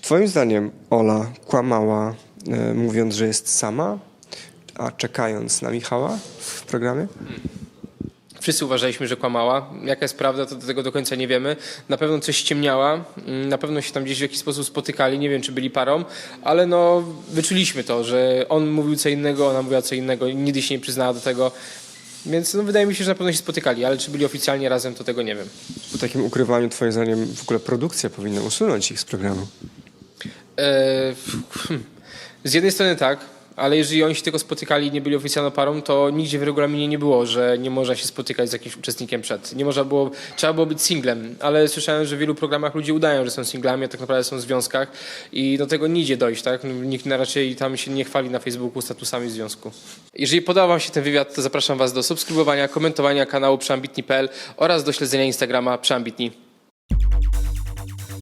Twoim zdaniem Ola kłamała, e, mówiąc, że jest sama, a czekając na Michała w programie? Wszyscy uważaliśmy, że kłamała. Jaka jest prawda, to do tego do końca nie wiemy. Na pewno coś ściemniała, mm, na pewno się tam gdzieś w jakiś sposób spotykali, nie wiem czy byli parą, ale no wyczuliśmy to, że on mówił co innego, ona mówiła co innego, nigdy się nie przyznała do tego. Więc no, wydaje mi się, że na pewno się spotykali, ale czy byli oficjalnie razem, to tego nie wiem. Po takim ukrywaniu, Twoim zdaniem, w ogóle produkcja powinna usunąć ich z programu. E, hmm. Z jednej strony tak, ale jeżeli oni się tylko spotykali i nie byli oficjalną parą, to nigdzie w regulaminie nie było, że nie można się spotykać z jakimś uczestnikiem przed. Nie można było, trzeba było być singlem, ale słyszałem, że w wielu programach ludzie udają, że są singlami, a tak naprawdę są w związkach i do tego nie idzie dojść, tak? Nikt na raczej tam się nie chwali na Facebooku statusami związku. Jeżeli podobał Wam się ten wywiad, to zapraszam Was do subskrybowania, komentowania kanału Przeambitni.pl oraz do śledzenia Instagrama Przeambitni.